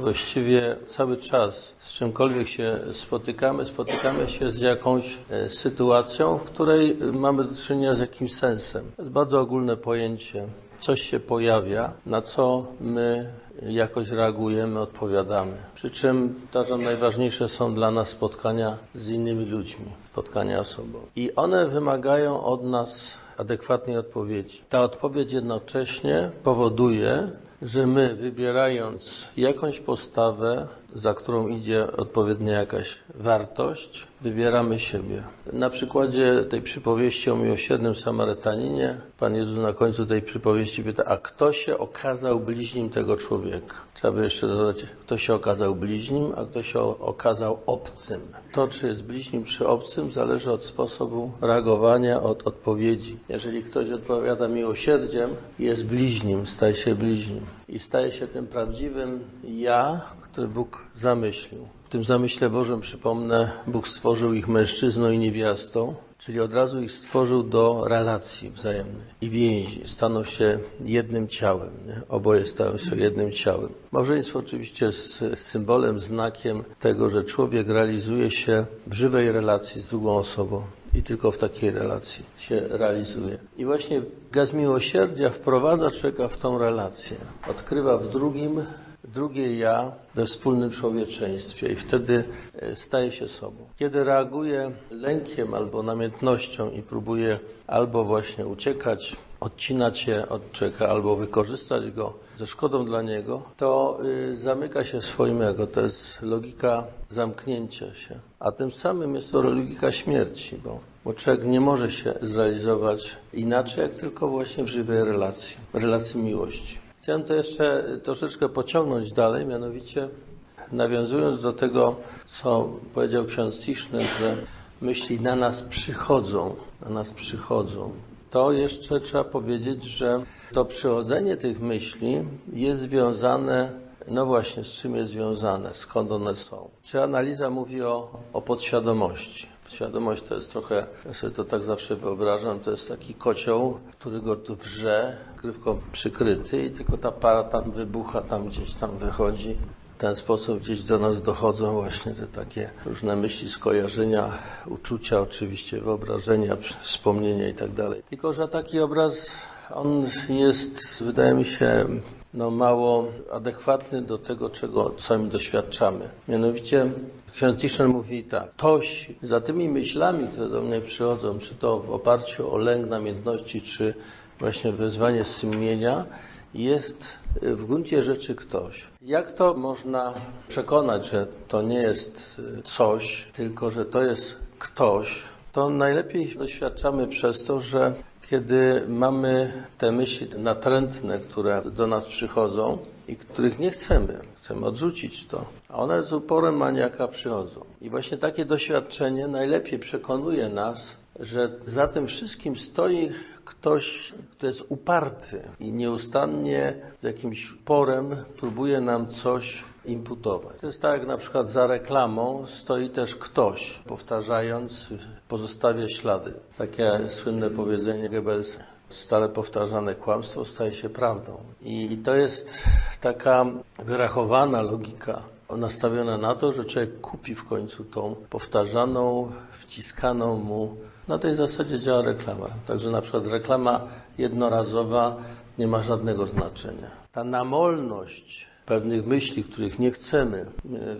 Właściwie cały czas z czymkolwiek się spotykamy, spotykamy się z jakąś e, sytuacją, w której mamy do czynienia z jakimś sensem. To jest bardzo ogólne pojęcie. Coś się pojawia, na co my jakoś reagujemy, odpowiadamy. Przy czym uważam, najważniejsze są dla nas spotkania z innymi ludźmi, spotkania osobowe. I one wymagają od nas adekwatnej odpowiedzi. Ta odpowiedź jednocześnie powoduje, że my wybierając jakąś postawę, za którą idzie odpowiednia jakaś wartość, wybieramy siebie. Na przykładzie tej przypowieści o miłosiernym Samarytaninie, Pan Jezus na końcu tej przypowieści pyta, a kto się okazał bliźnim tego człowieka? Trzeba by jeszcze dodać, kto się okazał bliźnim, a kto się okazał obcym. To, czy jest bliźnim, czy obcym, zależy od sposobu reagowania, od odpowiedzi. Jeżeli ktoś odpowiada miłosierdziem, jest bliźnim, staje się bliźnim i staje się tym prawdziwym ja, Bóg zamyślił. W tym zamyśle Bożym, przypomnę, Bóg stworzył ich mężczyzną i niewiastą, czyli od razu ich stworzył do relacji wzajemnej i więzi. Staną się jednym ciałem. Nie? Oboje stają się jednym ciałem. Małżeństwo oczywiście jest symbolem, znakiem tego, że człowiek realizuje się w żywej relacji z drugą osobą i tylko w takiej relacji się realizuje. I właśnie gaz miłosierdzia wprowadza człowieka w tą relację. Odkrywa w drugim drugie ja we wspólnym człowieczeństwie i wtedy staje się sobą. Kiedy reaguje lękiem albo namiętnością i próbuje albo właśnie uciekać, odcinać się od człowieka, albo wykorzystać go ze szkodą dla niego, to y, zamyka się swoim ego. To jest logika zamknięcia się. A tym samym jest to logika śmierci, bo, bo człowiek nie może się zrealizować inaczej, jak tylko właśnie w żywej relacji, relacji miłości. Chciałem to jeszcze troszeczkę pociągnąć dalej, mianowicie nawiązując do tego, co powiedział ksiądz Tischner, że myśli na nas przychodzą, na nas przychodzą. To jeszcze trzeba powiedzieć, że to przychodzenie tych myśli jest związane, no właśnie, z czym jest związane, skąd one są. Czy analiza mówi o, o podświadomości? Świadomość to jest trochę, ja sobie to tak zawsze wyobrażam, to jest taki kocioł, który go tu wrze, grywką przykryty i tylko ta para tam wybucha, tam gdzieś tam wychodzi. W ten sposób gdzieś do nas dochodzą właśnie te takie różne myśli, skojarzenia, uczucia oczywiście, wyobrażenia, wspomnienia i tak. Tylko, że taki obraz, on jest, wydaje mi się, no mało adekwatny do tego, czego sami doświadczamy. Mianowicie ksiądz Tischner mówi tak, ktoś za tymi myślami, które do mnie przychodzą, czy to w oparciu o lęk, namiętności, czy właśnie wezwanie sumienia, jest w gruncie rzeczy ktoś. Jak to można przekonać, że to nie jest coś, tylko że to jest ktoś, to najlepiej doświadczamy przez to, że kiedy mamy te myśli natrętne, które do nas przychodzą i których nie chcemy, chcemy odrzucić to, a one z uporem maniaka przychodzą. I właśnie takie doświadczenie najlepiej przekonuje nas, że za tym wszystkim stoi ktoś, kto jest uparty i nieustannie z jakimś porem próbuje nam coś imputować. To jest tak, jak na przykład za reklamą stoi też ktoś, powtarzając, pozostawia ślady. Takie słynne powiedzenie Goebbelsa. Stale powtarzane kłamstwo staje się prawdą. I to jest taka wyrachowana logika nastawiona na to, że człowiek kupi w końcu tą powtarzaną, wciskaną mu. Na tej zasadzie działa reklama. Także na przykład reklama jednorazowa nie ma żadnego znaczenia. Ta namolność pewnych myśli, których nie chcemy,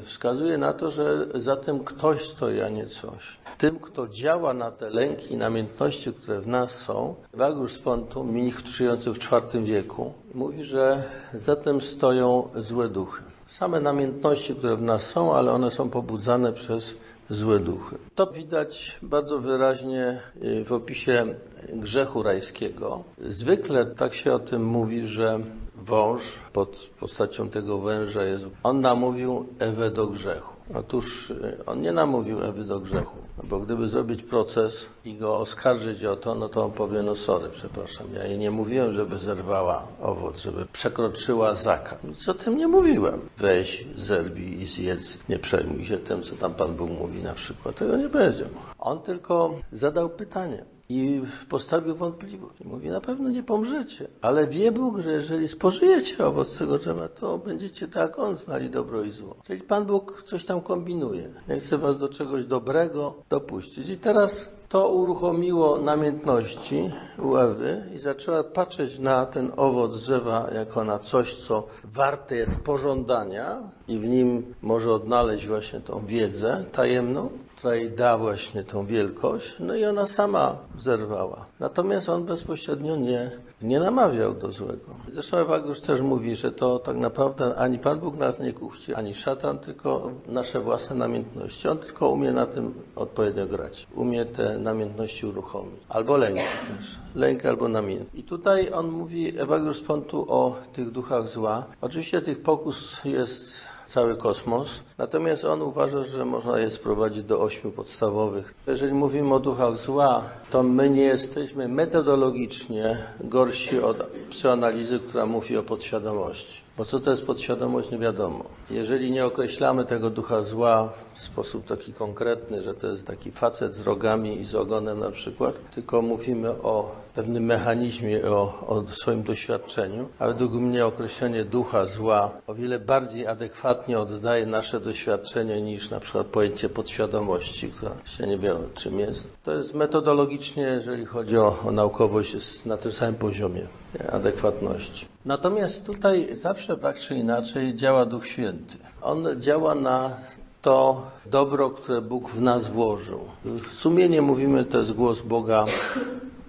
wskazuje na to, że za tym ktoś stoi, a nie coś. Tym, kto działa na te lęki i namiętności, które w nas są, Wagus Spontu, mnich żyjący w IV wieku, mówi, że za tym stoją złe duchy. Same namiętności, które w nas są, ale one są pobudzane przez złe duchy. To widać bardzo wyraźnie w opisie grzechu rajskiego. Zwykle tak się o tym mówi, że wąż pod postacią tego węża jest. On namówił Ewę do grzechu. Otóż on nie namówił Ewy do grzechu, bo gdyby zrobić proces i go oskarżyć o to, no to on powie, no sorry, przepraszam, ja jej nie mówiłem, żeby zerwała owoc, żeby przekroczyła zakaz. Nic o tym nie mówiłem. Weź, zerwij i zjedz. Nie przejmuj się tym, co tam Pan Bóg mówi na przykład. Tego nie będzie. On tylko zadał pytanie. I postawił wątpliwość. Mówi, na pewno nie pomrzecie, ale wie Bóg, że jeżeli spożyjecie owoc tego drzewa, to będziecie tak jak On znali dobro i zło. Czyli Pan Bóg coś tam kombinuje. Nie chce was do czegoś dobrego dopuścić. I teraz to uruchomiło namiętności u Ewy i zaczęła patrzeć na ten owoc drzewa jako na coś, co warte jest pożądania i w nim może odnaleźć właśnie tą wiedzę tajemną, która jej da właśnie tą wielkość. No i ona sama zerwała. Natomiast on bezpośrednio nie, nie namawiał do złego. Zresztą Ewagriusz też mówi, że to tak naprawdę ani Pan Bóg nas nie kuści, ani szatan, tylko nasze własne namiętności. On tylko umie na tym odpowiednio grać. Umie te namiętności uruchomić. Albo lęk też. Lęk albo namięt. I tutaj on mówi, Ewagriusz Pontu o tych duchach zła. Oczywiście tych pokus jest cały kosmos. Natomiast on uważa, że można je sprowadzić do ośmiu podstawowych. Jeżeli mówimy o duchach zła, to my nie jesteśmy metodologicznie gorsi od psychoanalizy, która mówi o podświadomości. Bo co to jest podświadomość, nie wiadomo. Jeżeli nie określamy tego ducha zła w sposób taki konkretny, że to jest taki facet z rogami i z ogonem na przykład, tylko mówimy o pewnym mechanizmie, o, o swoim doświadczeniu, a według mnie określenie ducha zła o wiele bardziej adekwatnie oddaje nasze doświadczenie niż na przykład pojęcie podświadomości, która się nie wie czym jest. To jest metodologicznie, jeżeli chodzi o, o naukowość, jest na tym samym poziomie adekwatności. Natomiast tutaj zawsze tak czy inaczej działa Duch Święty. On działa na to dobro, które Bóg w nas włożył. W sumienie mówimy, to jest głos Boga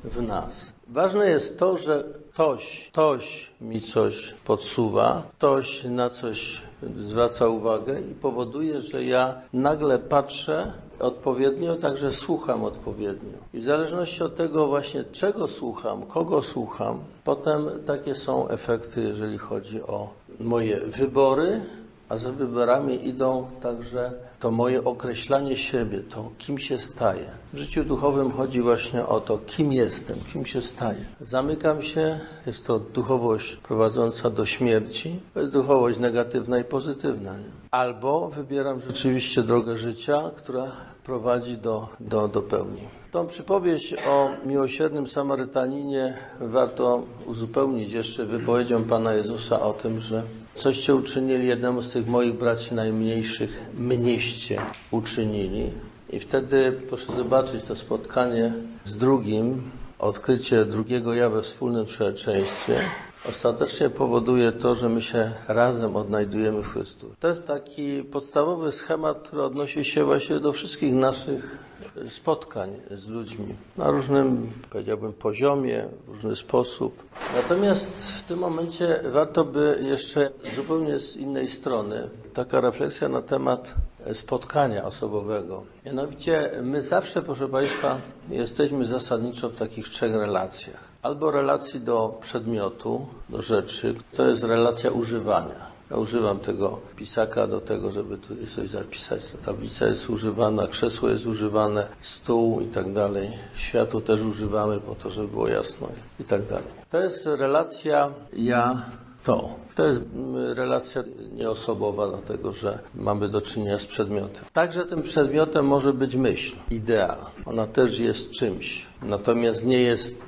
w nas. Ważne jest to, że ktoś, ktoś mi coś podsuwa, ktoś na coś zwraca uwagę i powoduje, że ja nagle patrzę odpowiednio, także słucham odpowiednio. I w zależności od tego właśnie czego słucham, kogo słucham, potem takie są efekty, jeżeli chodzi o moje wybory, a za wyborami idą także to moje określanie siebie, to kim się staję. W życiu duchowym chodzi właśnie o to, kim jestem, kim się staję. Zamykam się, jest to duchowość prowadząca do śmierci, to jest duchowość negatywna i pozytywna. Nie? Albo wybieram rzeczywiście drogę życia, która prowadzi do, do, do pełni. Tą przypowieść o miłosiernym Samarytaninie warto uzupełnić jeszcze wypowiedzią Pana Jezusa o tym, że coście uczynili jednemu z tych moich braci najmniejszych, mnieście uczynili. I wtedy proszę zobaczyć to spotkanie z drugim, odkrycie drugiego ja we wspólnym człowieczeństwie, ostatecznie powoduje to, że my się razem odnajdujemy w Chrystusie. To jest taki podstawowy schemat, który odnosi się właśnie do wszystkich naszych spotkań z ludźmi na różnym, powiedziałbym, poziomie, w różny sposób. Natomiast w tym momencie warto by jeszcze zupełnie z innej strony taka refleksja na temat spotkania osobowego. Mianowicie my zawsze, proszę Państwa, jesteśmy zasadniczo w takich trzech relacjach. Albo relacji do przedmiotu, do rzeczy, to jest relacja używania. Ja używam tego pisaka do tego, żeby tu coś zapisać. Ta tablica jest używana, krzesło jest używane, stół i tak dalej. Światło też używamy po to, żeby było jasno i tak dalej. To jest relacja ja to. To jest relacja nieosobowa, dlatego że mamy do czynienia z przedmiotem. Także tym przedmiotem może być myśl, idea. Ona też jest czymś, natomiast nie jest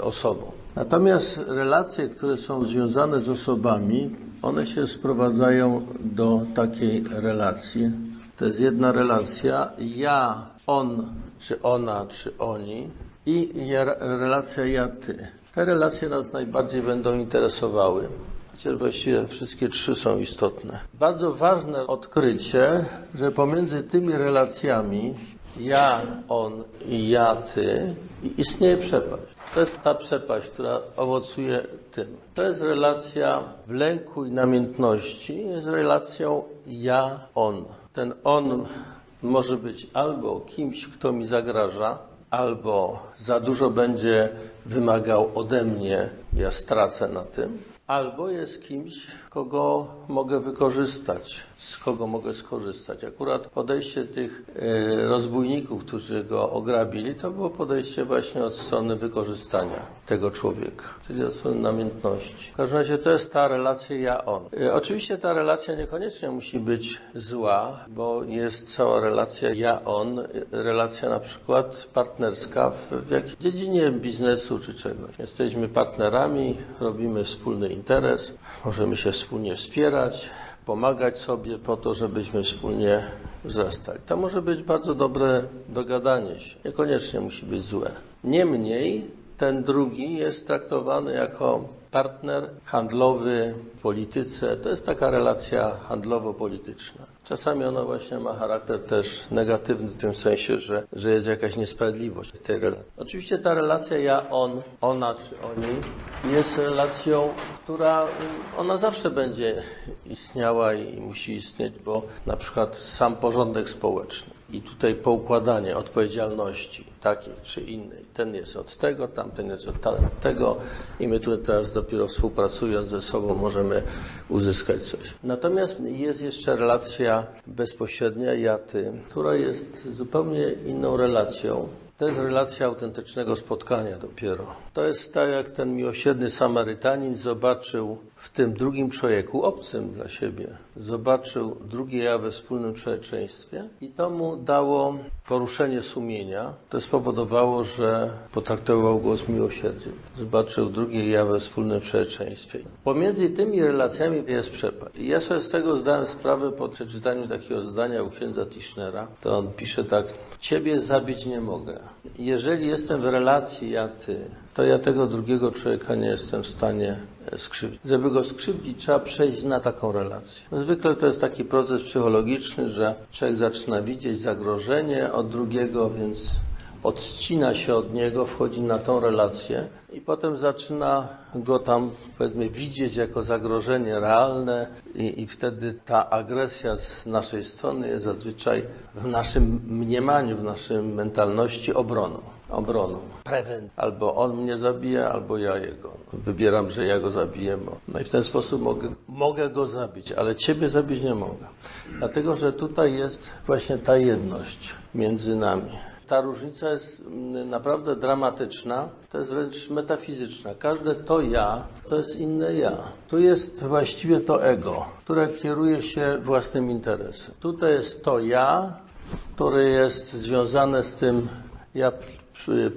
osobą. Natomiast relacje, które są związane z osobami, one się sprowadzają do takiej relacji. To jest jedna relacja, ja, on, czy ona, czy oni i relacja ja-ty. Te relacje nas najbardziej będą interesowały. Chociaż właściwie wszystkie trzy są istotne. Bardzo ważne odkrycie, że pomiędzy tymi relacjami ja, on i ja, ty istnieje przepaść. To jest ta przepaść, która owocuje tym. To jest relacja w lęku i namiętności, jest relacją ja, on. Ten on może być albo kimś, kto mi zagraża, albo za dużo będzie wymagał ode mnie, ja stracę na tym, albo jest kimś, kogo mogę wykorzystać, z kogo mogę skorzystać. Akurat podejście tych e, rozbójników, którzy go ograbili, to było podejście właśnie od strony wykorzystania tego człowieka, czyli od strony namiętności. W każdym razie to jest ta relacja ja-on. E, Oczywiście ta relacja niekoniecznie musi być zła, bo jest cała relacja ja-on, e, relacja na przykład partnerska w, w jakiej dziedzinie biznesu czy czegoś. Jesteśmy partnerami, robimy wspólny interes, możemy się wspólnie wspierać, pomagać sobie po to, żebyśmy wspólnie wzrastali. To może być bardzo dobre dogadanie się, niekoniecznie musi być złe. Niemniej ten drugi jest traktowany jako partner handlowy w polityce. To jest taka relacja handlowo-polityczna. Czasami ona właśnie ma charakter też negatywny w tym sensie, że, że jest jakaś niesprawiedliwość w tej relacji. Oczywiście ta relacja ja, on, ona czy oni jest relacją, która ona zawsze będzie istniała i musi istnieć, bo na przykład sam porządek społeczny i tutaj poukładanie odpowiedzialności takiej czy innej. Ten jest od tego, tamten jest od tamtego i my tu teraz dopiero współpracując ze sobą możemy uzyskać coś. Natomiast jest jeszcze relacja bezpośrednia ja-ty, która jest zupełnie inną relacją. To jest relacja autentycznego spotkania dopiero. To jest tak, jak ten miłosierny Samarytanin zobaczył w tym drugim człowieku, obcym dla siebie, zobaczył drugie ja we wspólnym człowieczeństwie i to mu dało poruszenie sumienia. To spowodowało, że potraktował go z miłosierdziem. Zobaczył drugie ja we wspólnym człowieczeństwie. Pomiędzy tymi relacjami jest przepaść. Ja sobie z tego zdałem sprawę po przeczytaniu takiego zdania u księdza Tischnera. To on pisze tak, Ciebie zabić nie mogę. Jeżeli jestem w relacji ja-ty, to ja tego drugiego człowieka nie jestem w stanie skrzywdzić. Żeby go skrzywdzić, trzeba przejść na taką relację. Zwykle to jest taki proces psychologiczny, że człowiek zaczyna widzieć zagrożenie od drugiego, więc odcina się od niego, wchodzi na tą relację i potem zaczyna go tam, powiedzmy, widzieć jako zagrożenie realne i, i wtedy ta agresja z naszej strony jest zazwyczaj w naszym mniemaniu, w naszej mentalności obroną. Obroną. Prewent. Albo on mnie zabije, albo ja jego. Wybieram, że ja go zabiję. No i w ten sposób mogę, mogę go zabić, ale ciebie zabić nie mogę. Dlatego, że tutaj jest właśnie ta jedność między nami ta różnica jest naprawdę dramatyczna, to jest wręcz metafizyczna. Każde to ja to jest inne ja. Tu jest właściwie to ego, które kieruje się własnym interesem. Tutaj jest to ja, które jest związane z tym ja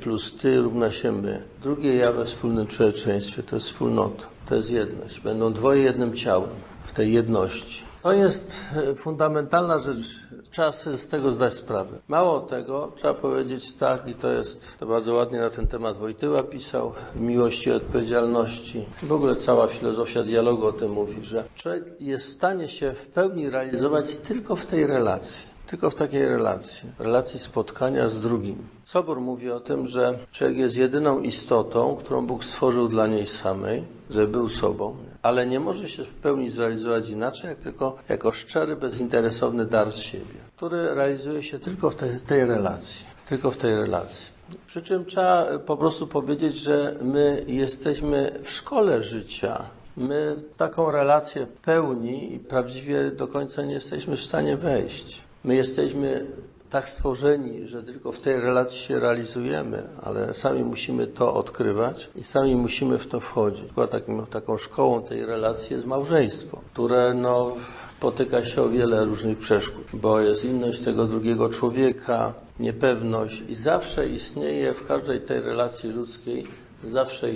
plus ty równa się my. Drugie ja we wspólnym człowieczeństwie to jest wspólnota, to jest jedność. Będą dwoje jednym ciałem w tej jedności. To jest fundamentalna rzecz. Trzeba sobie z tego zdać sprawę. Mało tego, trzeba powiedzieć tak, i to jest, to bardzo ładnie na ten temat Wojtyła pisał, miłości i odpowiedzialności. W ogóle cała filozofia dialogu o tym mówi, że człowiek jest w stanie się w pełni realizować tylko w tej relacji. Tylko w takiej relacji, relacji spotkania z drugim. Sobór mówi o tym, że człowiek jest jedyną istotą, którą Bóg stworzył dla niej samej, żeby był sobą, ale nie może się w pełni zrealizować inaczej, jak tylko jako szczery, bezinteresowny dar z siebie, który realizuje się tylko w tej, tej relacji. Tylko w tej relacji. Przy czym trzeba po prostu powiedzieć, że my jesteśmy w szkole życia. My taką relację pełni i prawdziwie do końca nie jesteśmy w stanie wejść. My jesteśmy tak stworzeni, że tylko w tej relacji się realizujemy, ale sami musimy to odkrywać i sami musimy w to wchodzić. Taką, taką szkołą tej relacji jest małżeństwo, które no, potyka się o wiele różnych przeszkód, bo jest inność tego drugiego człowieka, niepewność i zawsze istnieje w każdej tej relacji ludzkiej zawsze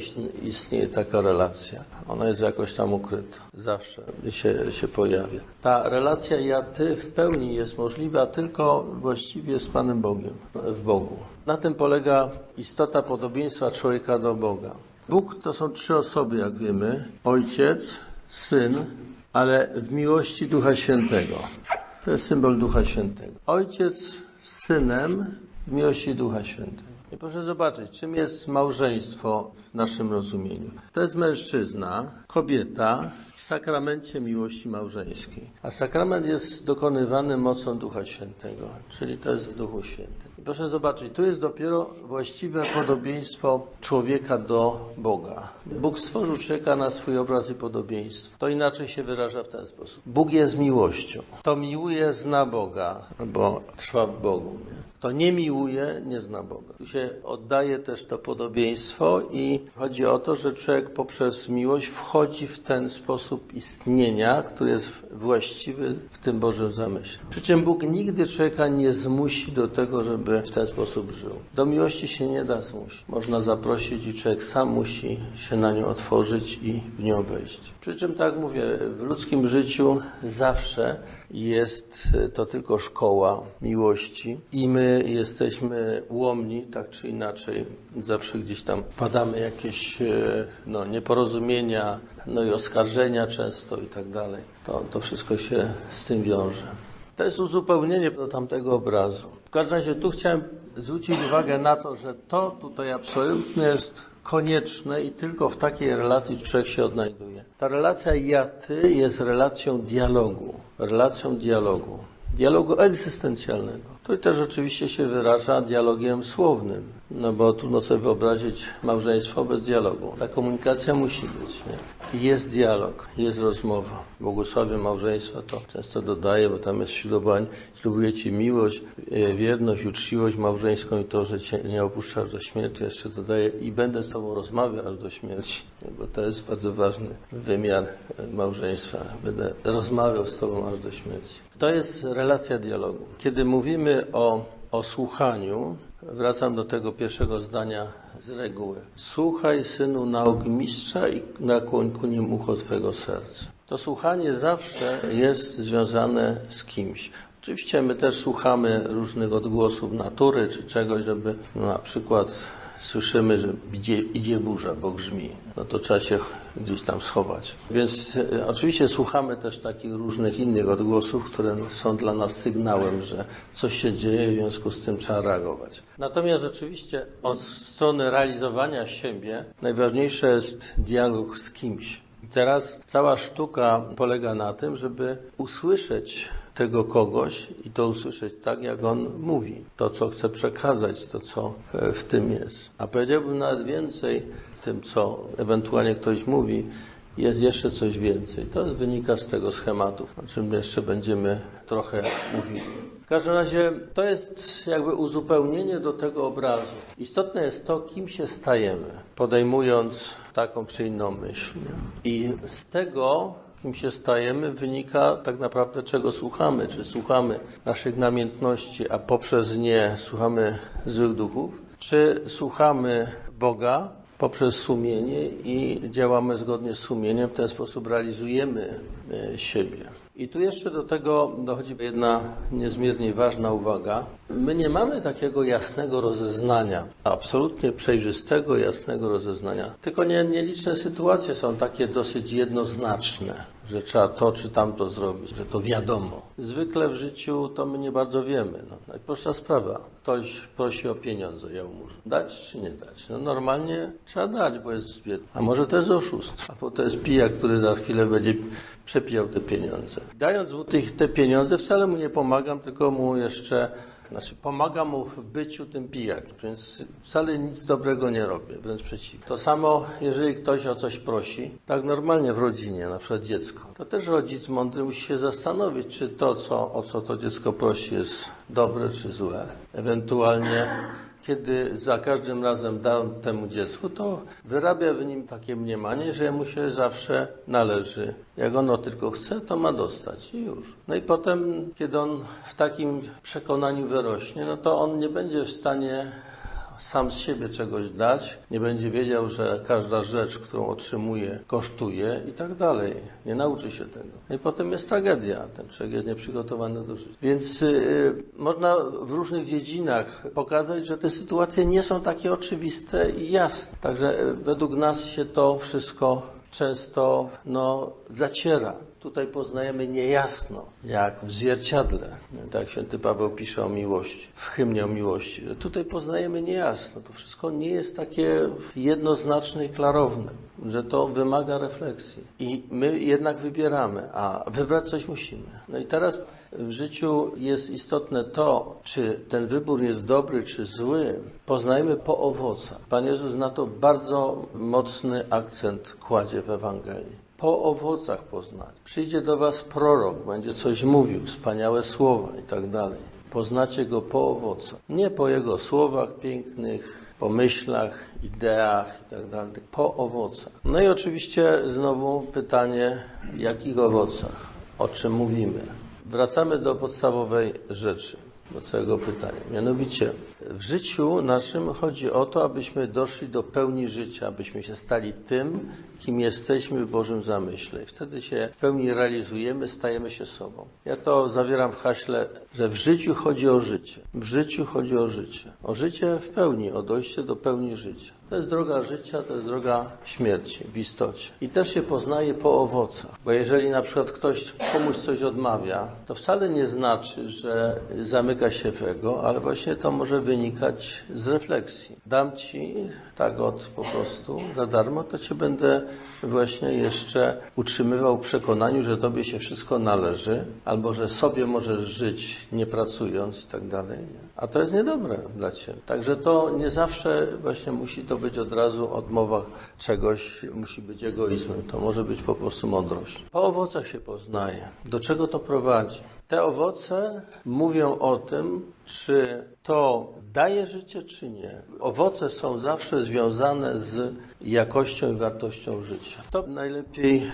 istnieje taka relacja. Ona jest jakoś tam ukryta. Zawsze się, się pojawia. Ta relacja ja-ty w pełni jest możliwa tylko właściwie z Panem Bogiem, w Bogu. Na tym polega istota podobieństwa człowieka do Boga. Bóg to są trzy osoby, jak wiemy. Ojciec, Syn, ale w miłości Ducha Świętego. To jest symbol Ducha Świętego. Ojciec z Synem w miłości Ducha Świętego. I proszę zobaczyć, czym jest małżeństwo w naszym rozumieniu. To jest mężczyzna, kobieta w sakramencie miłości małżeńskiej. A sakrament jest dokonywany mocą Ducha Świętego, czyli to jest w Duchu Świętym. Proszę zobaczyć, tu jest dopiero właściwe podobieństwo człowieka do Boga. Bóg stworzył człowieka na swój obraz i podobieństwo. To inaczej się wyraża w ten sposób. Bóg jest miłością. Kto miłuje, zna Boga, bo trwa w Bogu. Kto nie miłuje, nie zna Boga. Tu się oddaje też to podobieństwo i chodzi o to, że człowiek poprzez miłość wchodzi w ten sposób istnienia, który jest właściwy w tym Bożym zamyśle. Przy czym Bóg nigdy człowieka nie zmusi do tego, żeby w ten sposób żył. Do miłości się nie da zmusić. Można zaprosić i człowiek sam musi się na nią otworzyć i w nią wejść. Przy czym, tak mówię, w ludzkim życiu zawsze jest to tylko szkoła miłości i my jesteśmy ułomni, tak czy inaczej. Zawsze gdzieś tam padamy jakieś no, nieporozumienia, no i oskarżenia często i tak dalej. To, to wszystko się z tym wiąże. To jest uzupełnienie do tamtego obrazu. W każdym razie tu chciałem zwrócić uwagę na to, że to tutaj absolutnie jest konieczne i tylko w takiej relacji człowiek się odnajduje. Ta relacja ja-ty jest relacją dialogu, relacją dialogu, dialogu egzystencjalnego. To też oczywiście się wyraża dialogiem słownym, no bo trudno sobie wyobrazić małżeństwo bez dialogu. Ta komunikacja musi być, nie? Jest dialog, jest rozmowa. Błogosławie małżeństwa to często dodaję, bo tam jest ślubowań, ślubuję Ci miłość, wierność, uczciwość małżeńską i to, że Cię nie opuszczasz do śmierci. Jeszcze dodaję i będę z Tobą rozmawiał aż do śmierci, bo to jest bardzo ważny wymiar małżeństwa. Będę rozmawiał z Tobą aż do śmierci. To jest relacja dialogu. Kiedy mówimy o, o słuchaniu, wracam do tego pierwszego zdania z reguły. Słuchaj, synu, nauk mistrza i nakłoń ku nim ucho Twego serca. To słuchanie zawsze jest związane z kimś. Oczywiście my też słuchamy różnych odgłosów natury czy czegoś, żeby na przykład słyszymy, że idzie, idzie burza, bo grzmi. No to trzeba się gdzieś tam schować. Więc e, oczywiście słuchamy też takich różnych innych odgłosów, które są dla nas sygnałem, że coś się dzieje, w związku z tym trzeba reagować. Natomiast oczywiście od strony realizowania siebie najważniejsze jest dialog z kimś. I teraz cała sztuka polega na tym, żeby usłyszeć tego kogoś i to usłyszeć tak, jak on mówi. To, co chce przekazać, to, co w tym jest. A powiedziałbym nawet więcej tym, co ewentualnie ktoś mówi, jest jeszcze coś więcej. To wynika z tego schematu, o czym jeszcze będziemy trochę mówili. W każdym razie to jest jakby uzupełnienie do tego obrazu. Istotne jest to, kim się stajemy, podejmując taką czy inną myśl. I z tego kim się stajemy, wynika tak naprawdę czego słuchamy. Czy słuchamy naszych namiętności, a poprzez nie słuchamy złych duchów, czy słuchamy Boga poprzez sumienie i działamy zgodnie z sumieniem, w ten sposób realizujemy siebie. I tu jeszcze do tego dochodzi jedna niezmiernie ważna uwaga. My nie mamy takiego jasnego rozeznania, absolutnie przejrzystego, jasnego rozeznania. Tylko nie, nieliczne sytuacje są takie dosyć jednoznaczne, że trzeba to czy tamto zrobić, że to wiadomo. Zwykle w życiu to my nie bardzo wiemy. No, najprostsza sprawa. Ktoś prosi o pieniądze jałmużu. Dać czy nie dać? No normalnie trzeba dać, bo jest biedny. A może to jest oszust. Albo to jest pijak, który za chwilę będzie przepijał te pieniądze. Dając mu tych, te pieniądze wcale mu nie pomagam, tylko mu jeszcze znaczy, pomaga mu w byciu tym pijakiem, więc wcale nic dobrego nie robię, wręcz przeciwnie. To samo, jeżeli ktoś o coś prosi, tak normalnie w rodzinie, na przykład dziecko, to też rodzic mądry musi się zastanowić, czy to, co, o co to dziecko prosi, jest dobre czy złe. Ewentualnie kiedy za każdym razem dam temu dziecku, to wyrabia w nim takie mniemanie, że mu się zawsze należy. Jak ono tylko chce, to ma dostać i już. No i potem, kiedy on w takim przekonaniu wyrośnie, no to on nie będzie w stanie sam z siebie czegoś dać, nie będzie wiedział, że każda rzecz, którą otrzymuje, kosztuje i tak dalej. Nie nauczy się tego. No I potem jest tragedia. Ten człowiek jest nieprzygotowany do życia. Więc yy, można w różnych dziedzinach pokazać, że te sytuacje nie są takie oczywiste i jasne. Także yy, według nas się to wszystko często no, zaciera. Tutaj poznajemy niejasno, jak w zwierciadle. Tak święty Paweł pisze o miłości, w hymnie o miłości. Tutaj poznajemy niejasno. To wszystko nie jest takie jednoznaczne i klarowne, że to wymaga refleksji. I my jednak wybieramy, a wybrać coś musimy. No i teraz w życiu jest istotne to, czy ten wybór jest dobry czy zły, poznajmy po owocach. Pan Jezus na to bardzo mocny akcent kładzie w Ewangelii. Po owocach poznać. Przyjdzie do was prorok, będzie coś mówił, wspaniałe słowa i tak dalej. Poznacie go po owocach. Nie po jego słowach pięknych, pomyślach, ideach i tak dalej, po owocach. No i oczywiście znowu pytanie, jakich owocach, o czym mówimy. Wracamy do podstawowej rzeczy, do całego pytania. Mianowicie, w życiu naszym chodzi o to, abyśmy doszli do pełni życia, abyśmy się stali tym, kim jesteśmy w Bożym zamyśle. I wtedy się w pełni realizujemy, stajemy się sobą. Ja to zawieram w haśle, że w życiu chodzi o życie. W życiu chodzi o życie. O życie w pełni, o dojście do pełni życia. To jest droga życia, to jest droga śmierci w istocie. I też się poznaje po owocach. Bo jeżeli na przykład ktoś komuś coś odmawia, to wcale nie znaczy, że zamyka się w ego, ale właśnie to może wynikać z refleksji. Dam ci tak od po prostu za darmo, to cię będę właśnie jeszcze utrzymywał w przekonaniu, że tobie się wszystko należy, albo że sobie możesz żyć nie pracując i tak dalej. A to jest niedobre dla ciebie. Także to nie zawsze właśnie musi to być od razu odmowa czegoś, musi być egoizmem. To może być po prostu mądrość. Po owocach się poznaje. Do czego to prowadzi? Te owoce mówią o tym, czy to daje życie, czy nie. Owoce są zawsze związane z jakością i wartością życia. To najlepiej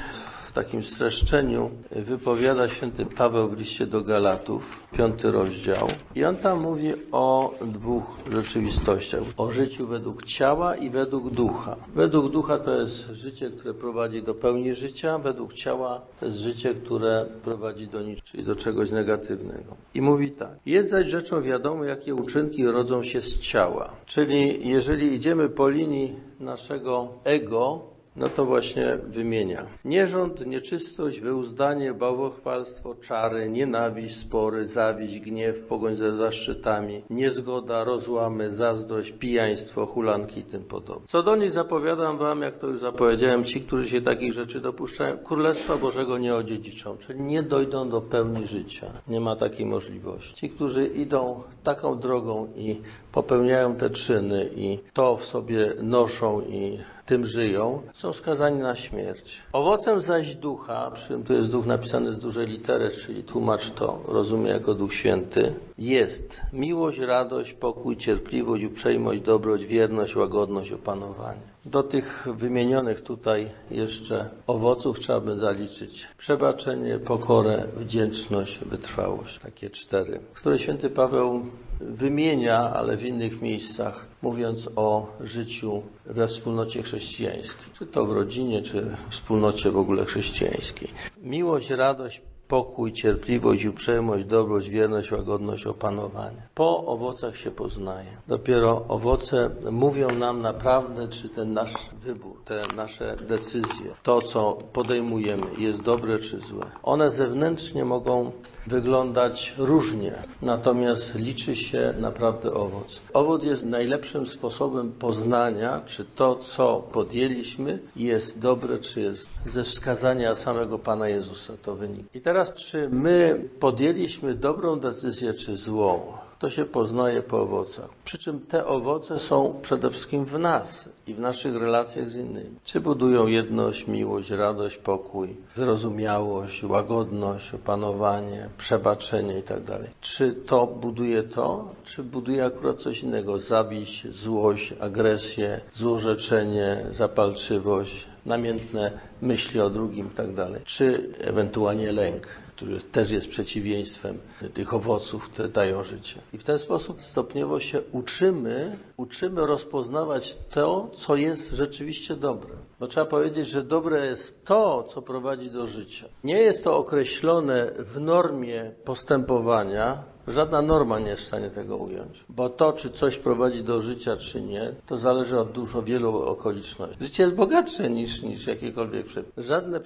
w takim streszczeniu wypowiada święty Paweł w liście do Galatów, piąty rozdział. I on tam mówi o dwóch rzeczywistościach. O życiu według ciała i według ducha. Według ducha to jest życie, które prowadzi do pełni życia, według ciała to jest życie, które prowadzi do niczego, czyli do czegoś negatywnego. I mówi tak. Jest zaś rzeczą wiadomo, jakie uczynki rodzą się z ciała. Czyli jeżeli idziemy po linii naszego ego, no to właśnie wymienia. Nierząd, nieczystość, wyuzdanie, bałwochwalstwo, czary, nienawiść, spory, zawiść, gniew, pogoń za zaszczytami, niezgoda, rozłamy, zazdrość, pijaństwo, hulanki i tym podobne. Co do nich zapowiadam wam, jak to już zapowiedziałem, ci, którzy się takich rzeczy dopuszczają, Królestwa Bożego nie odziedziczą, czyli nie dojdą do pełni życia. Nie ma takiej możliwości. Ci, którzy idą taką drogą i popełniają te czyny i to w sobie noszą i tym żyją, są skazani na śmierć. Owocem zaś ducha, przy czym tu jest duch napisany z dużej litery, czyli tłumacz to rozumie jako duch święty, jest miłość, radość, pokój, cierpliwość, uprzejmość, dobroć, wierność, łagodność, opanowanie. Do tych wymienionych tutaj jeszcze owoców trzeba by zaliczyć przebaczenie, pokorę, wdzięczność, wytrwałość. Takie cztery, które święty Paweł wymienia, ale w innych miejscach, mówiąc o życiu we wspólnocie chrześcijańskiej, czy to w rodzinie, czy w wspólnocie w ogóle chrześcijańskiej. Miłość, radość, pokój, cierpliwość, uprzejmość, dobroć, wierność, łagodność, opanowanie. Po owocach się poznaje. Dopiero owoce mówią nam naprawdę, czy ten nasz wybór, te nasze decyzje, to co podejmujemy jest dobre czy złe. One zewnętrznie mogą wyglądać różnie, natomiast liczy się naprawdę owoc. Owoc jest najlepszym sposobem poznania, czy to, co podjęliśmy, jest dobre, czy jest ze wskazania samego Pana Jezusa to wynika. I teraz, czy my podjęliśmy dobrą decyzję, czy złą? To się poznaje po owocach. Przy czym te owoce są przede wszystkim w nas i w naszych relacjach z innymi. Czy budują jedność, miłość, radość, pokój, wyrozumiałość, łagodność, opanowanie, przebaczenie itd. Czy to buduje to, czy buduje akurat coś innego? Zawiść, złość, agresję, złorzeczenie, zapalczywość, namiętne myśli o drugim itd. Czy ewentualnie lęk który też jest przeciwieństwem tych owoców, które dają życie. I w ten sposób stopniowo się uczymy, uczymy rozpoznawać to, co jest rzeczywiście dobre. Bo trzeba powiedzieć, że dobre jest to, co prowadzi do życia. Nie jest to określone w normie postępowania, Żadna norma nie jest w stanie tego ująć, bo to, czy coś prowadzi do życia, czy nie, to zależy od dużo wielu okoliczności. Życie jest bogatsze niż, niż jakiekolwiek przepis. Żadne e,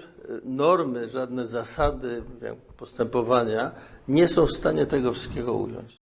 normy, żadne zasady postępowania nie są w stanie tego wszystkiego ująć.